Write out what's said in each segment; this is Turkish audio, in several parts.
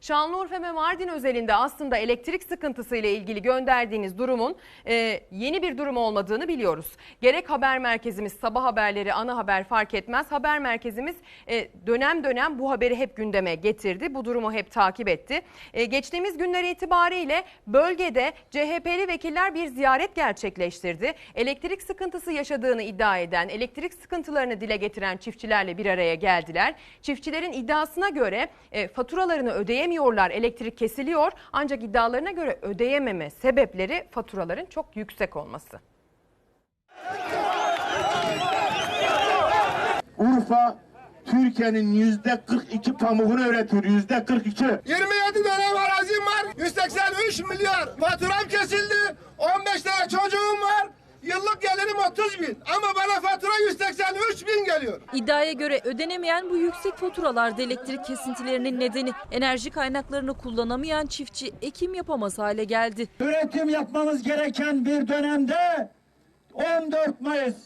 Şanlıurfa ve Mardin özelinde aslında elektrik sıkıntısı ile ilgili gönderdiğiniz durumun e, yeni bir durum olmadığını biliyoruz. Gerek haber merkezimiz sabah haberleri ana haber fark etmez. Haber merkezimiz e, dönem dönem bu haberi hep gündeme getirdi. Bu durumu hep takip etti. E, geçtiğimiz günler itibariyle bölgede CHP'li vekiller bir ziyaret gerçekleştirdi. Elektrik sıkıntısı yaşadığını iddia eden, elektrik sıkıntılarını dile getiren çiftçilerle bir araya geldiler. Çiftçilerin iddiasına göre e, faturalarını ödeyemiyorlar, elektrik kesiliyor. Ancak iddialarına göre ödeyememe sebepleri faturaların çok yüksek olması. Urfa Türkiye'nin yüzde 42 pamuğunu üretiyor. Yüzde 42. 27 dönüm arazim var. 183 milyar. Faturam kesildi. 15 tane çocuğum var. Yıllık gelirim 30 bin. Ama 183 bin geliyor. İddiaya göre ödenemeyen bu yüksek faturalarda elektrik kesintilerinin nedeni enerji kaynaklarını kullanamayan çiftçi ekim yapamaz hale geldi. üretim yapmamız gereken bir dönemde 14 Mayıs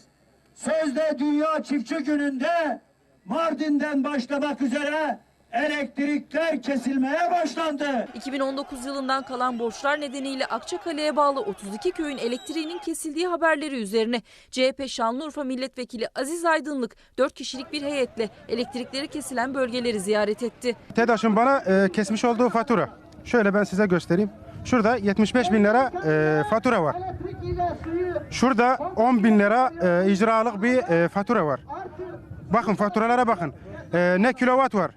sözde Dünya Çiftçi Günü'nde Mardin'den başlamak üzere elektrikler kesilmeye başlandı. 2019 yılından kalan borçlar nedeniyle Akçakale'ye bağlı 32 köyün elektriğinin kesildiği haberleri üzerine CHP Şanlıurfa Milletvekili Aziz Aydınlık 4 kişilik bir heyetle elektrikleri kesilen bölgeleri ziyaret etti. TEDAŞ'ın bana e, kesmiş olduğu fatura. Şöyle ben size göstereyim. Şurada 75 bin lira e, fatura var. Şurada 10 bin lira e, icralık bir e, fatura var. Bakın faturalara bakın. E, ne kilowatt var,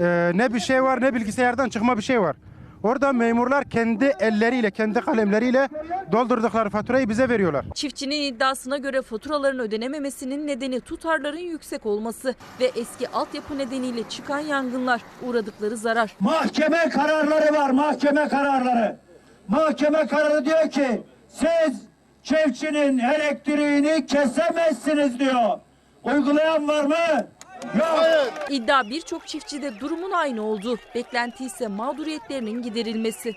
e, ne bir şey var, ne bilgisayardan çıkma bir şey var. Orada memurlar kendi elleriyle, kendi kalemleriyle doldurdukları faturayı bize veriyorlar. Çiftçinin iddiasına göre faturaların ödenememesinin nedeni tutarların yüksek olması ve eski altyapı nedeniyle çıkan yangınlar uğradıkları zarar. Mahkeme kararları var, mahkeme kararları. Mahkeme kararı diyor ki siz çiftçinin elektriğini kesemezsiniz diyor. Uygulayan var mı? Yok. İddia birçok çiftçide durumun aynı olduğu. Beklenti ise mağduriyetlerinin giderilmesi.